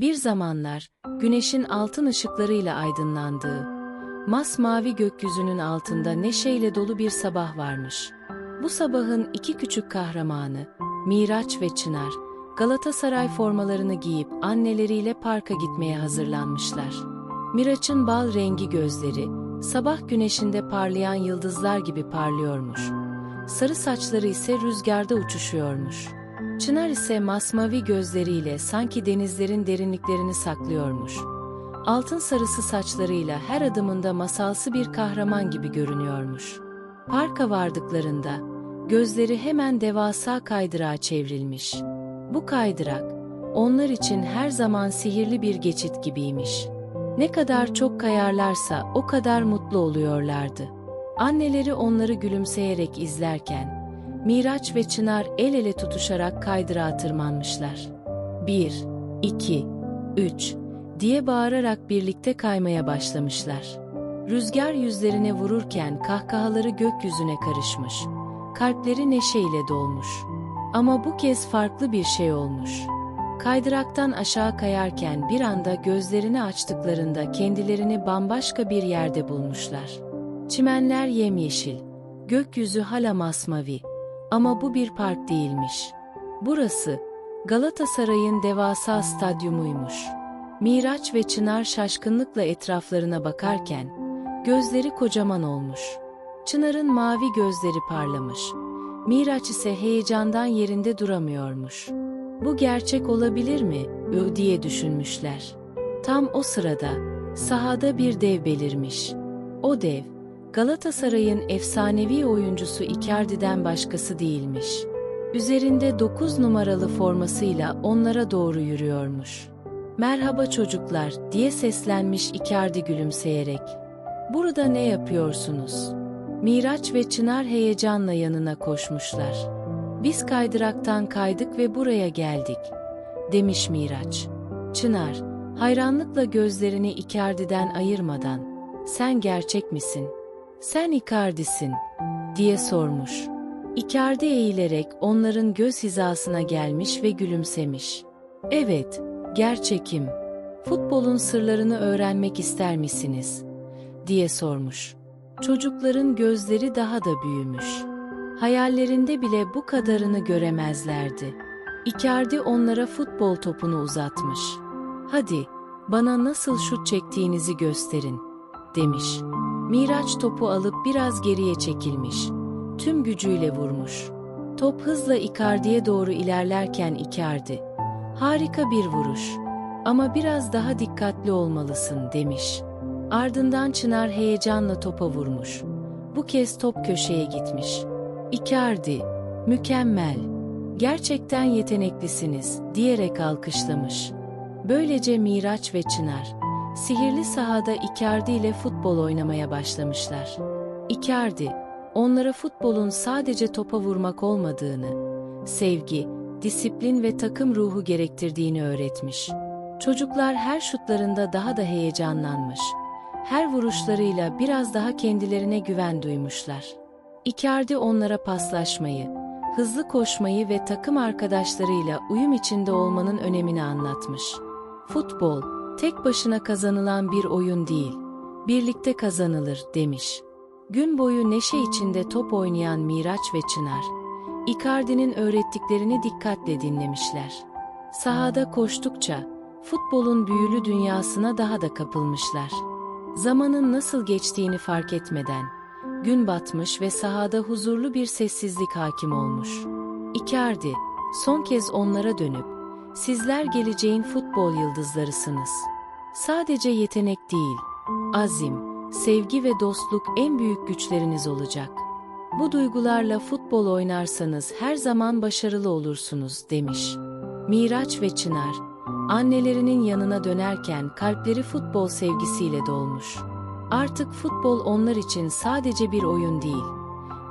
Bir zamanlar, güneşin altın ışıklarıyla aydınlandığı, masmavi gökyüzünün altında neşeyle dolu bir sabah varmış. Bu sabahın iki küçük kahramanı, Miraç ve Çınar, Galatasaray formalarını giyip anneleriyle parka gitmeye hazırlanmışlar. Miraç'ın bal rengi gözleri, sabah güneşinde parlayan yıldızlar gibi parlıyormuş. Sarı saçları ise rüzgarda uçuşuyormuş. Çınar ise masmavi gözleriyle sanki denizlerin derinliklerini saklıyormuş. Altın sarısı saçlarıyla her adımında masalsı bir kahraman gibi görünüyormuş. Parka vardıklarında gözleri hemen devasa kaydırağa çevrilmiş. Bu kaydırak onlar için her zaman sihirli bir geçit gibiymiş. Ne kadar çok kayarlarsa o kadar mutlu oluyorlardı. Anneleri onları gülümseyerek izlerken Miraç ve Çınar el ele tutuşarak kaydırağa tırmanmışlar. Bir, iki, üç diye bağırarak birlikte kaymaya başlamışlar. Rüzgar yüzlerine vururken kahkahaları gökyüzüne karışmış. Kalpleri neşeyle dolmuş. Ama bu kez farklı bir şey olmuş. Kaydıraktan aşağı kayarken bir anda gözlerini açtıklarında kendilerini bambaşka bir yerde bulmuşlar. Çimenler yemyeşil, gökyüzü hala masmavi. Ama bu bir park değilmiş. Burası, Galatasaray'ın devasa stadyumuymuş. Miraç ve Çınar şaşkınlıkla etraflarına bakarken, gözleri kocaman olmuş. Çınar'ın mavi gözleri parlamış. Miraç ise heyecandan yerinde duramıyormuş. Bu gerçek olabilir mi? Ö diye düşünmüşler. Tam o sırada, sahada bir dev belirmiş. O dev, Galatasaray'ın efsanevi oyuncusu Icardi'den başkası değilmiş. Üzerinde 9 numaralı formasıyla onlara doğru yürüyormuş. Merhaba çocuklar diye seslenmiş Icardi gülümseyerek. Burada ne yapıyorsunuz? Miraç ve Çınar heyecanla yanına koşmuşlar. Biz kaydıraktan kaydık ve buraya geldik, demiş Miraç. Çınar, hayranlıkla gözlerini Icardi'den ayırmadan, sen gerçek misin? Sen Icardi'sin, diye sormuş. Icardi eğilerek onların göz hizasına gelmiş ve gülümsemiş. Evet, gerçekim. Futbolun sırlarını öğrenmek ister misiniz? diye sormuş. Çocukların gözleri daha da büyümüş. Hayallerinde bile bu kadarını göremezlerdi. Icardi onlara futbol topunu uzatmış. Hadi, bana nasıl şut çektiğinizi gösterin, demiş. Miraç topu alıp biraz geriye çekilmiş. Tüm gücüyle vurmuş. Top hızla Icardi'ye doğru ilerlerken Icardi, harika bir vuruş ama biraz daha dikkatli olmalısın demiş. Ardından Çınar heyecanla topa vurmuş. Bu kez top köşeye gitmiş. Icardi, mükemmel, gerçekten yeteneklisiniz diyerek alkışlamış. Böylece Miraç ve Çınar, sihirli sahada Icardi ile futbol oynamaya başlamışlar. Icardi, onlara futbolun sadece topa vurmak olmadığını, sevgi, disiplin ve takım ruhu gerektirdiğini öğretmiş. Çocuklar her şutlarında daha da heyecanlanmış. Her vuruşlarıyla biraz daha kendilerine güven duymuşlar. Icardi onlara paslaşmayı, hızlı koşmayı ve takım arkadaşlarıyla uyum içinde olmanın önemini anlatmış. Futbol, tek başına kazanılan bir oyun değil, birlikte kazanılır demiş. Gün boyu neşe içinde top oynayan Miraç ve Çınar, Icardi'nin öğrettiklerini dikkatle dinlemişler. Sahada koştukça, futbolun büyülü dünyasına daha da kapılmışlar. Zamanın nasıl geçtiğini fark etmeden, gün batmış ve sahada huzurlu bir sessizlik hakim olmuş. Icardi, son kez onlara dönüp, sizler geleceğin futbol yıldızlarısınız. Sadece yetenek değil, azim, sevgi ve dostluk en büyük güçleriniz olacak. Bu duygularla futbol oynarsanız her zaman başarılı olursunuz demiş. Miraç ve Çınar, annelerinin yanına dönerken kalpleri futbol sevgisiyle dolmuş. Artık futbol onlar için sadece bir oyun değil,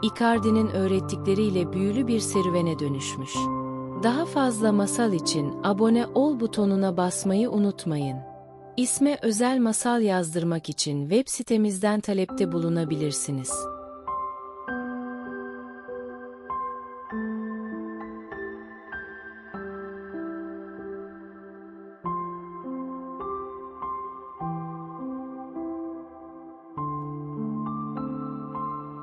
Icardi'nin öğrettikleriyle büyülü bir serüvene dönüşmüş. Daha fazla masal için abone ol butonuna basmayı unutmayın. İsme özel masal yazdırmak için web sitemizden talepte bulunabilirsiniz.